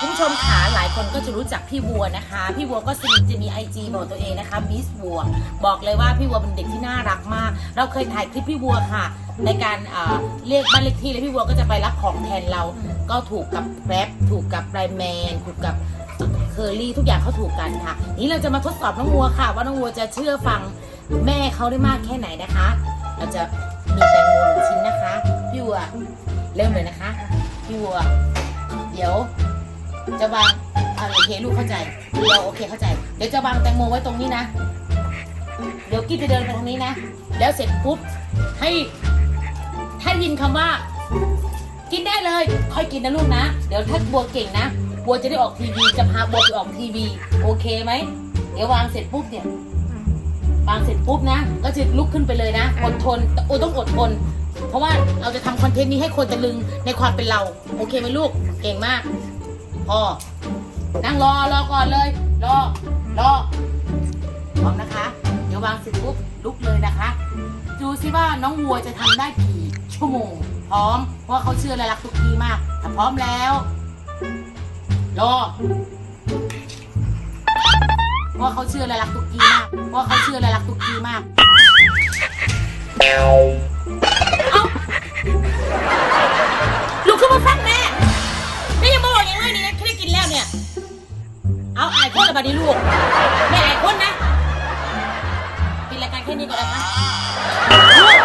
คุณผู้ชมขาหลายคนก็จะรู้จักพี่วัวนะคะ พี่วัวก็สนิทจะมีไอจีบอกตัวเองนะคะมิสวัว บอกเลยว่าพี่วัวเป็นเด็กที่น่ารักมาก เราเคยถ่ายคลิปพี่วัวค่ะ ในการเอ่อเรียกบ้านเลขที่แล้วพี่วัวก็จะไปรับของแทนเรา ก็ถูกกับแกร็บถูกกับไรแมนถูกกับเคอรี่ทุกอย่างเขาถูกกันค่ะ นี้เราจะมาทดสอบน้องวัวค่ะ ว่าน้องวัวจะเชื่อฟังแม่เขาได้มากแค่ไหนนะคะ เราจะมีแตงโมหนึ่งชิ้นนะคะ พี่วัวเริ่มเลยนะคะ พี่วัว เดี๋ยว จะวางอ่าโอเคลูกเข้าใจเดี๋ยวโอเคเข้าใจ เดี๋ยวจะวางแตงโมไว้ตรงนี้นะ เดี๋ยวกี้จะเดินไปทางนี้นะ แล้วเสร็จปุ๊บให้ถ้ายินคำว่า กินได้เลย ค่อยกินนะลูกนะ เดี๋ยวถ้าบัวเก่งนะบัวจะได้ออกทีวีจะพาบัวไปออกทีวี โอเคไหมเดี๋ยววางเสร็จปุ๊บเนี่ยวางเสร็จปุ๊บนะ ก็จะลุกขึ้นไปเลยนะอดทนโอ้ต้องอดทนเพราะว่าเราจะทำคอนเทนต์นี้ให้คนตะลึงในความเป็นเรา โอเคไหมลูกเก่งมาก พอ นั่งรอรอก่อนเลย รอรอพร้อมนะคะ เดี๋ยววางเสร็จปุ๊บลุกเลยนะคะ ดูซิว่าน้องวัวจะทำได้กี่ชั่วโมง พร้อม เพราะเขาเชื่อและรักทุกทีมากถ้าพร้อมแล้ว รอเพราะว่าเขาเชื่อและรักทุกทีมากเพราะว่าเขาเชื่อและรักทุกทีมาก แล้าดนี้ลูกไม่หลายคนนะปิดรายการแค่นี้ก่อนนะ